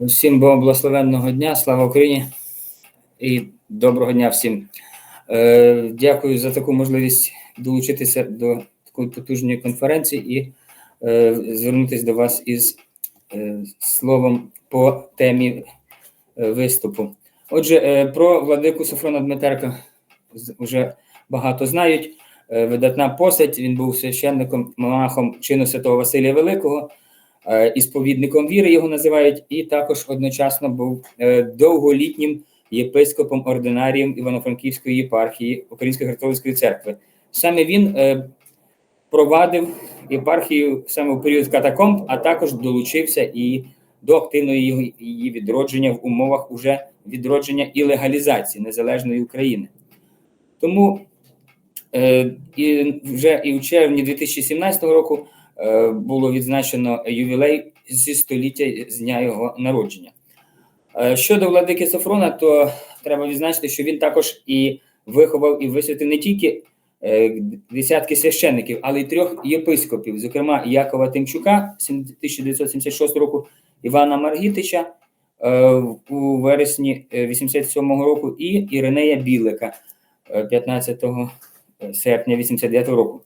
Всім благословенного дня, слава Україні і доброго дня всім. Е, Дякую за таку можливість долучитися до такої потужної конференції і е, звернутися до вас із е, словом по темі е, виступу. Отже, е, про владику Софрона Дмитерка вже багато знають. Е, Видатна постать, він був священником, монахом чину святого Василія Великого і сповідником віри його називають, і також одночасно був е, довголітнім єпископом ординарієм Івано-Франківської єпархії Української католицької церкви. Саме він е, провадив єпархію саме у період катакомб, а також долучився і до активного її, відродження в умовах уже відродження і легалізації незалежної України. Тому е, і вже і в червні 2017 року е, було відзначено ювілей зі століття з дня його народження. Е, Щодо владики Софрона, то треба відзначити, що він також і виховав і висвятив не тільки е, десятки священників, але й трьох єпископів, зокрема Якова Тимчука сім- 1976 року, Івана Маргітича е, у вересні 87 року і Іринея Білика е, 15 серпня 89 року.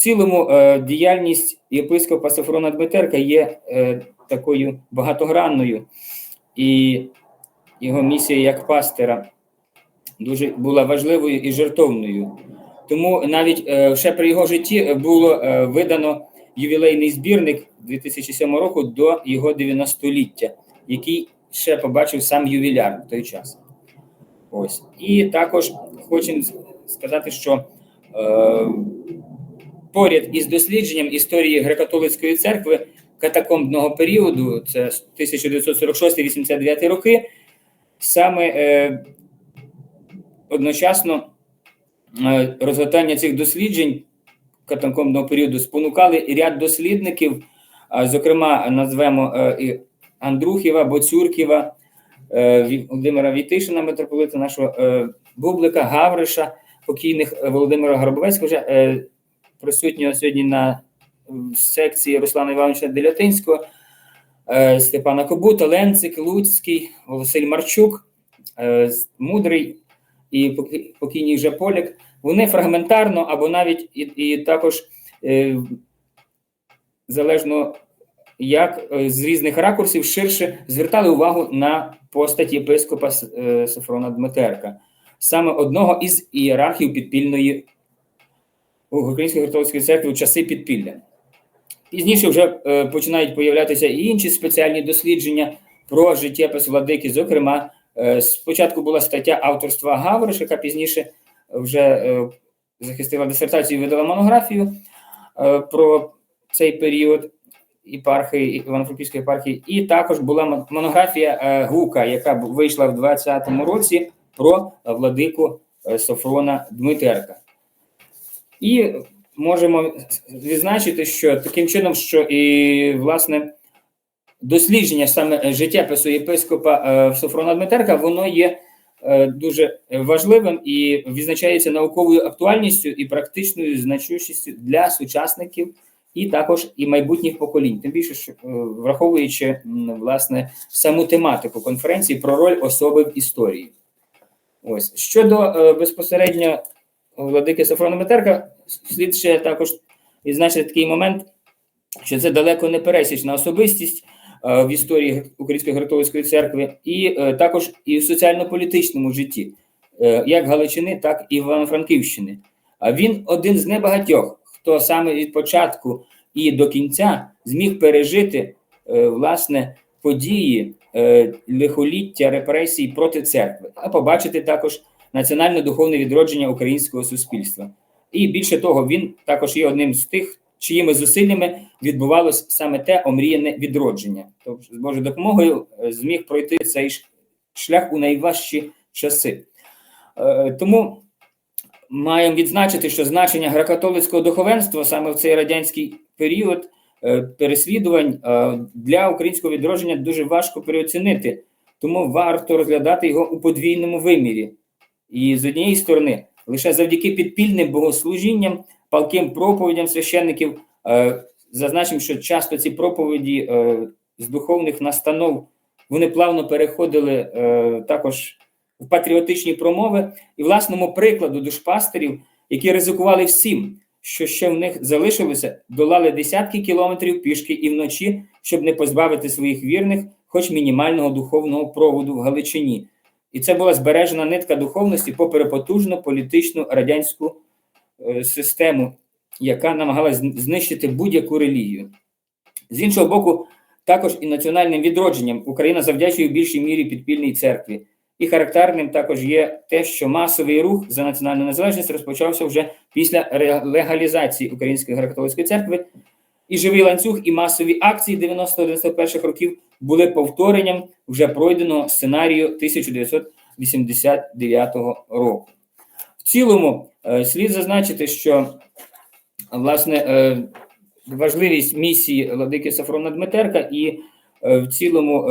Цілому е, діяльність єпископа Софрона Дмитерка є е, такою багатогранною, і його місія як пастира дуже була важливою і жертовною. Тому навіть е, ще при його житті було видано ювілейний збірник 2007 року до його 90-ліття, який ще побачив сам ювіляр в той час. Ось. І також хочу сказати, що поряд із дослідженням історії греко-католицької церкви катакомбного періоду, це 1946-89 роки, саме е, одночасно е, розгортання цих досліджень катакомбного періоду спонукали ряд дослідників, а, зокрема, назвемо е, Андрухіва, Боцюрківа, е, Володимира Вітишина, митрополита нашого е, Бублика, Гавриша, покійних е, Володимира Гробовецького, вже е, присутнього сьогодні на секції Руслана Івановича Делятинського, е, Степана Кобута, Ленцик, Луцький, Василь Марчук, е, Мудрий і покійний вже Поляк. Вони фрагментарно або навіть і, і також е, залежно як е, з різних ракурсів ширше звертали увагу на постать єпископа С- е, Софрона Дмитерка, саме одного із ієрархів підпільної Української католицької церкви в часи підпілля. Пізніше вже е, починають появлятися і інші спеціальні дослідження про життєпис владики. Зокрема, е, спочатку була стаття авторства Гавриш, яка пізніше вже е, захистила дисертацію і видала монографію про цей період єпархії Івано-Франківської єпархії, і також була монографія Гука, яка вийшла в 2020 році про владику Софрона Дмитерка. І можемо відзначити, що таким чином, що і власне дослідження саме життєпису єпископа е, Софрона Дмитерка, воно є е, дуже важливим і відзначається науковою актуальністю і практичною значущістю для сучасників і також і майбутніх поколінь. Тим більше, що, е, враховуючи власне саму тематику конференції про роль особи в історії. Ось щодо е, безпосередньо владики Софрона Метерка, слід ще також відзначити такий момент, що це далеко не пересічна особистість е, в історії Української греко-католицької церкви, і е, також і в соціально-політичному житті, е, як Галичини, так і Івано-Франківщини. А він один з небагатьох, хто саме від початку і до кінця зміг пережити власне події лихоліття репресій проти церкви, а побачити також національно-духовне відродження українського суспільства. І більше того, він також є одним з тих, чиїми зусиллями відбувалось саме те омріяне відродження. Тобто, з Божою допомогою е, зміг пройти цей шлях у найважчі часи. Е, Тому маємо відзначити, що значення греко-католицького духовенства саме в цей радянський період е, переслідувань для українського відродження дуже важко переоцінити. Тому варто розглядати його у подвійному вимірі. І з однієї сторони, лише завдяки підпільним богослужінням, палким проповідям священників, е, зазначимо, що часто ці проповіді е, з духовних настанов вони плавно переходили е, також в патріотичні промови і власному прикладу душпастерів, які ризикували всім, що ще в них залишилося, долали десятки кілометрів пішки і вночі, щоб не позбавити своїх вірних, хоч мінімального духовного проводу в Галичині. І це була збережена нитка духовності попри потужну політичну радянську е, систему, яка намагалась знищити будь-яку релігію. З іншого боку, також і національним відродженням Україна завдячує в більшій мірі підпільній церкві. І характерним також є те, що масовий рух за національну незалежність розпочався вже після легалізації Української греко-католицької церкви. І живий ланцюг, і масові акції 90-91 років були повторенням вже пройденого сценарію 1989 року. В цілому е, слід зазначити, що власне е, важливість місії Владики Сафрона Дмитерка і е, в цілому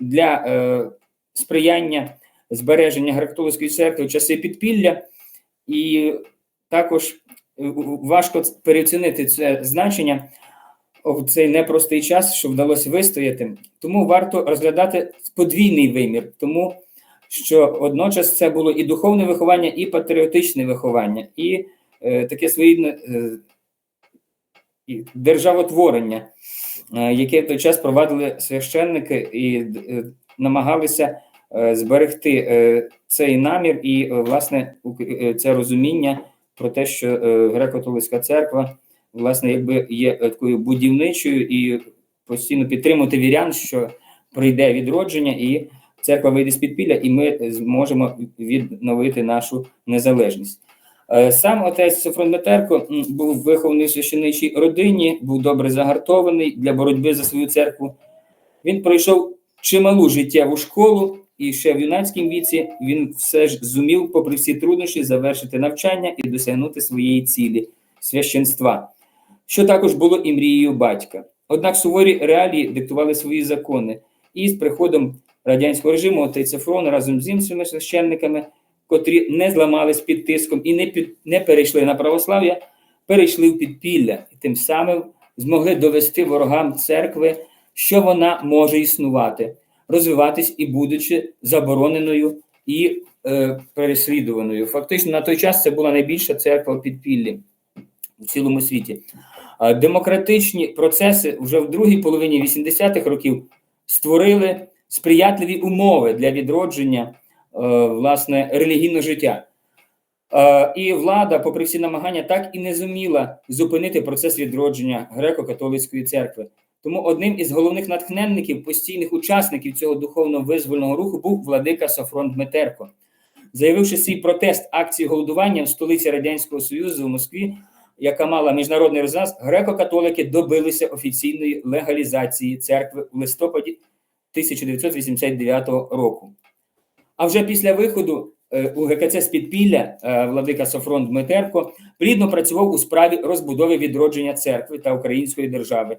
для сприяння збереження греко-католицької церкви в часи підпілля, і також важко переоцінити це значення в цей непростий час, що вдалося вистояти. Тому варто розглядати подвійний вимір, тому що одночас це було і духовне виховання, і патріотичне виховання, і е, таке своєрідне е, державотворення, е, яке в той час провадили священники і е, намагалися е, зберегти е, цей намір і, е, власне, е, це розуміння про те, що е, греко-католицька церква, власне, якби є такою будівничою і постійно підтримувати вірян, що прийде відродження, і церква вийде з підпілля, і ми зможемо відновити нашу незалежність. Е, Сам отець Софрон Метерко був вихований в священичій родині, був добре загартований для боротьби за свою церкву. Він пройшов чималу життєву школу, і ще в юнацькому віці він все ж зумів, попри всі труднощі, завершити навчання і досягнути своєї цілі священства, що також було і мрією батька. Однак суворі реалії диктували свої закони, і з приходом радянського режиму отець Софрон разом з іншими священниками котрі не зламались під тиском і не під не перейшли на православ'я, перейшли в підпілля і тим самим змогли довести ворогам церкви, що вона може існувати, розвиватись і будучи забороненою і е, переслідуваною. Фактично на той час це була найбільша церква в підпіллі у цілому світі. Демократичні процеси вже в другій половині 80-х років створили сприятливі умови для відродження е, власне релігійного життя. Е, І влада, попри всі намагання, так і не зуміла зупинити процес відродження греко-католицької церкви. Тому одним із головних натхненників, постійних учасників цього духовно визвольного руху був владика Софрон Дмитерко. Заявивши свій протест акції голодування в столиці Радянського Союзу в Москві, яка мала міжнародний резонанс, греко-католики добилися офіційної легалізації церкви в листопаді 1989 року. А вже після виходу е, у ГКЦ з підпілля е, владика Софрон Дмитерко плідно працював у справі розбудови відродження церкви та української держави.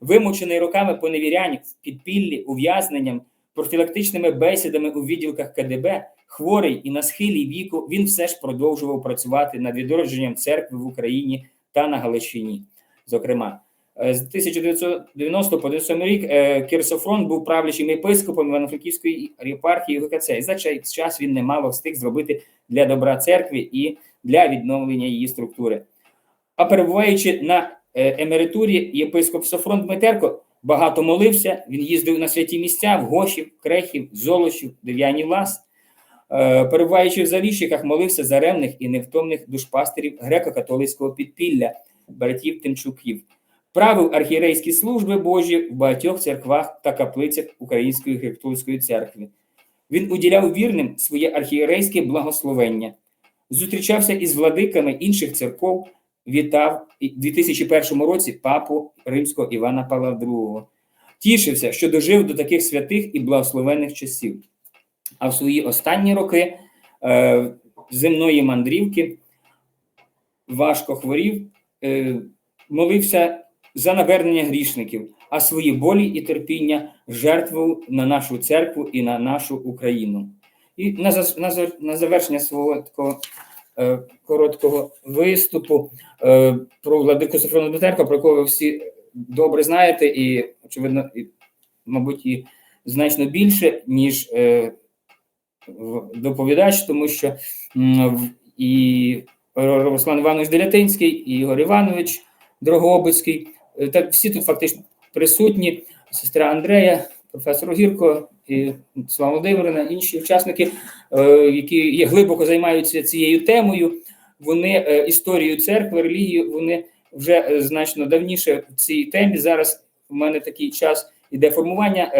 Вимучений роками поневірянь в підпіллі, ув'язненням, профілактичними бесідами у відділках КДБ, хворий і на схилі віку, він все ж продовжував працювати над відродженням церкви в Україні та на Галичині. Зокрема, Е, з 1990 по 97 рік е, Кірсофрон був правлячим єпископом Івано-Франківської єпархії ГКЦ. І за час він немало встиг зробити для добра церкви і для відновлення її структури. А перебуваючи на е, емеритурі, єпископ Софрон Дмитерко багато молився. Він їздив на святі місця в Гошів, Крехів, Золочів, Дев'яні Лас. Е, Перебуваючи в Заліщиках, молився за ревних і невтомних душпастерів греко-католицького підпілля, братів Тимчуків. Правив архієрейські служби Божі в багатьох церквах та каплицях Української греко-католицької церкви. Він уділяв вірним своє архієрейське благословення, зустрічався із владиками інших церков, вітав у 2001 році папу римського Івана Павла II. Тішився, що дожив до таких святих і благословенних часів. А в свої останні роки е, земної мандрівки важко хворів, е, молився за навернення грішників, а свої болі і терпіння жертвував на нашу церкву і на нашу Україну. І на, на, на завершення свого такого короткого виступу е, про владику Софрону Дотерка, про якого ви всі добре знаєте, і, очевидно, і, мабуть, і значно більше, ніж е, доповідач, тому що і Руслан Іванович Делятинський, і Ігор Іванович Дрогобицький, е, так всі тут фактично присутні, сестра Андрея, професор Гірко, і Слава Володимирівна, інші учасники, е, які є глибоко займаються цією темою. Вони е, історією церкви, релігію, вони вже е, значно давніше в цій темі. Зараз в мене такий час іде формування,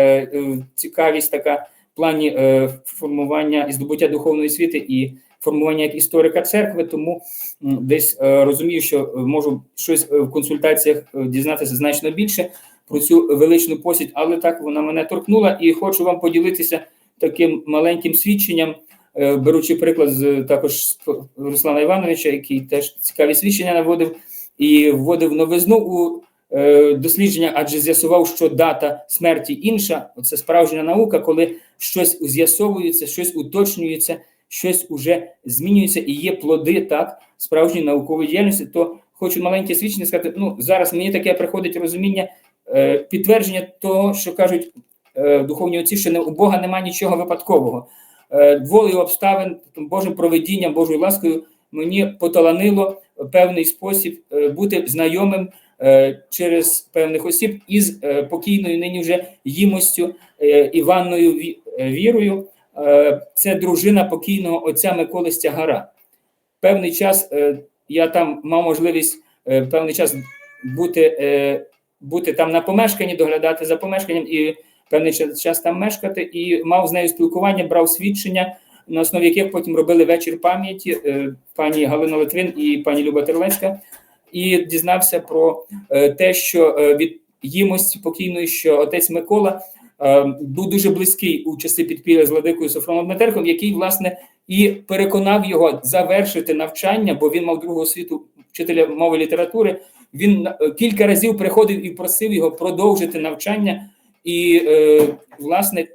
цікавість така в плані формування і здобуття духовної освіти і формування як історика церкви. Тому десь розумію, що можу щось в консультаціях дізнатися значно більше про цю величну посідь, але так вона мене торкнула, і хочу вам поділитися таким маленьким свідченням. Е, Беручи приклад з також Руслана Івановича, який теж цікаві свідчення наводив і вводив новизну у е, дослідження, адже з'ясував, що дата смерті інша. Це справжня наука, коли щось з'ясовується, щось уточнюється, щось уже змінюється і є плоди так справжньої наукової діяльності. То хочу маленьке свідчення сказати. Ну зараз мені таке приходить розуміння, підтвердження того, що кажуть е, духовні отці, що у Бога немає нічого випадкового. Е, волею обставин, Божим проведінням, Божою ласкою мені поталанило певний спосіб е, бути знайомим е, через певних осіб із е, покійною нині вже їмостю е, Іванною е, вірою. Е, Це дружина покійного отця Миколи Стягара. Певний час е, я там мав можливість е, певний час бути, е, бути там на помешканні, доглядати за помешканням і певний час, там мешкати, і мав з нею спілкування, брав свідчення, на основі яких потім робили вечір пам'яті е, пані Галина Литвин і пані Люба Терлецька, і дізнався про е, те, що е, від їмості покійної, що отець Микола був дуже близький у часи підпілля з владикою Софроном Метерком, який, власне, і переконав його завершити навчання, бо він мав другу освіту вчителя мови літератури. Він е, кілька разів приходив і просив його продовжити навчання. І, е, власне,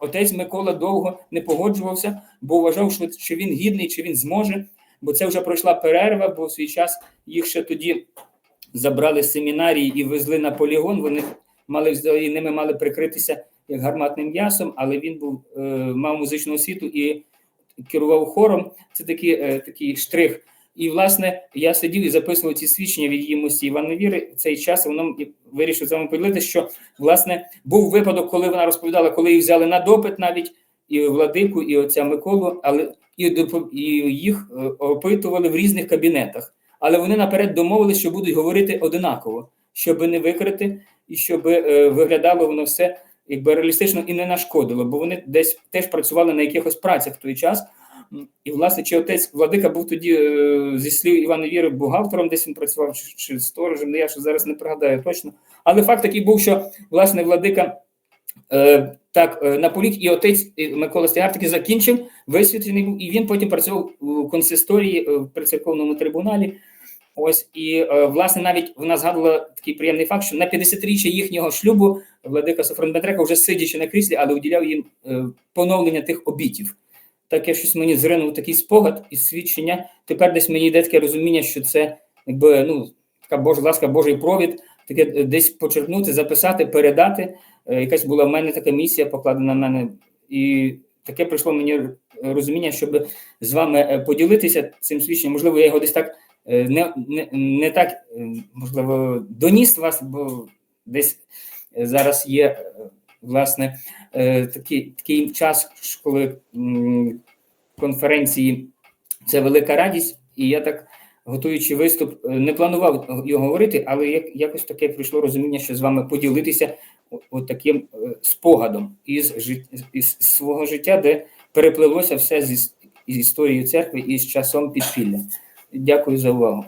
отець Микола довго не погоджувався, бо вважав, що, що він гідний, чи він зможе, бо це вже пройшла перерва, бо в свій час їх ще тоді забрали з семінарії і везли на полігон. Вони мали взагалі ними мали прикритися як гарматним м'ясом, але він був е, мав музичну освіту і керував хором. Це такий, е, такий штрих. І, власне, я сидів і записував ці свідчення від її мості Івана Віри. В цей час воно вирішив з вами поділитися, що власне був випадок, коли вона розповідала, коли їх взяли на допит навіть і владику, і отця Миколу, але і, і їх е, опитували в різних кабінетах. Але вони наперед домовилися, що будуть говорити одинаково, щоб не викрити і щоб е, виглядало воно все якби реалістично і не нашкодило, бо вони десь теж працювали на якихось працях в той час. І, власне, чи отець Владика був тоді е, зі слів Івана Віри бухгалтером, десь він працював, чи, чи сторожем, я ще зараз не пригадаю точно. Але факт такий був, що власне Владика е, так е, наполіг, і отець е, Микола Стягар таки закінчив, висвітлений був, і він потім працював у консисторії е, при церковному трибуналі. Ось і е, власне навіть вона згадувала такий приємний факт, що на 50-річчя їхнього шлюбу владика Софрон Петрека вже сидячи на кріслі, але уділяв їм е, поновлення тих обітів. Таке щось мені зринув такий спогад і свідчення. Тепер десь мені йде таке розуміння, що це якби ну така Божа ласка, Божий провід, таке десь почерпнути, записати, передати. Е, Якась була в мене така місія покладена на мене, і таке прийшло мені розуміння, щоб з вами е, поділитися цим свідченням. Можливо, я його десь так е, не, не, не так можливо доніс вас, бо десь зараз є власне е, такий, такий час, коли конференції це велика радість, і я так. Готуючи виступ, е, не планував його говорити, але як якось таке прийшло розуміння, що з вами поділитися от таким е, спогадом із, із свого життя, де перепливлося все з, іс- історією церкви і з часом підпілля. Дякую за увагу.